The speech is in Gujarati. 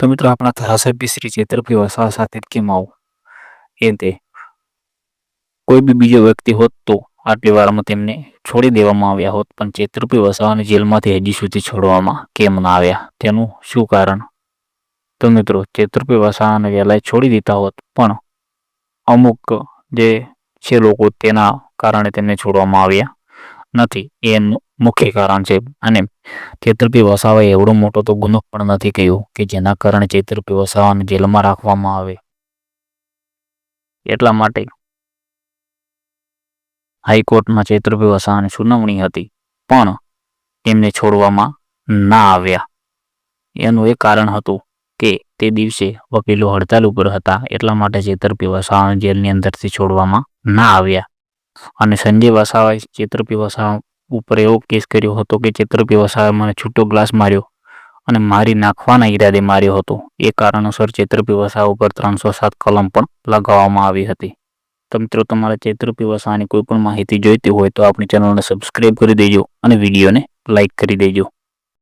તો મિત્રો આપણા ધારાસભ્ય શ્રી ચેતરભાઈ વસાવા સાથે જ કેમ આવું? એ તે. કોઈ બી બીજો વ્યક્તિ હોત તો આટલી વારમાં તેમને છોડી દેવામાં આવ્યા હોત, પણ ચેતરભાઈ વસાવાને જેલમાંથી હજી સુધી છોડવામાં કેમ ના આવ્યા? તેનું શું કારણ? તો મિત્રો, ચેતરભાઈ વસાવાને વહેલા છોડી દીધા હોત, પણ અમુક જે છે લોકો તેના કારણે તેમને છોડવામાં આવ્યા. નથી. એ મુખ્ય કારણ છે. અને ચેતરપી વસાવાએ એવડો મોટો તો ગુનો પણ નથી કહ્યો કે જેના કારણે ચેતરપી વસાવાને જેલમાં રાખવામાં આવે. એટલા માટે હાઈકોર્ટમાં ચેતરપી વસાવાની સુનાવણી હતી, પણ તેમને છોડવામાં ના આવ્યા. એનું એક કારણ હતું કે તે દિવસે વકીલો હડતાલ ઉપર હતા, એટલા માટે ચેતરપી વસાવાને જેલની અંદરથી છોડવામાં ના આવ્યા. અને સંજય વસાવાએ ચેતરપી વસાવા ઉપર એવો કેસ કર્યો હતો કે ચેતરપી વસાવાએ મને છૂટો ગ્લાસ માર્યો અને મારી નાખવાના ઈરાદે માર્યો હતો. એ કારણોસર ચેતરપી વસાવા ઉપર ત્રણસો સાત કલમ પણ લગાવવામાં આવી હતી. તો મિત્રો, તમારા ચેતરપી વસાવાની કોઈ પણ માહિતી જોઈતી હોય તો આપણી ચેનલને સબસ્ક્રાઈબ કરી દેજો અને વિડીયોને લાઇક કરી દેજો.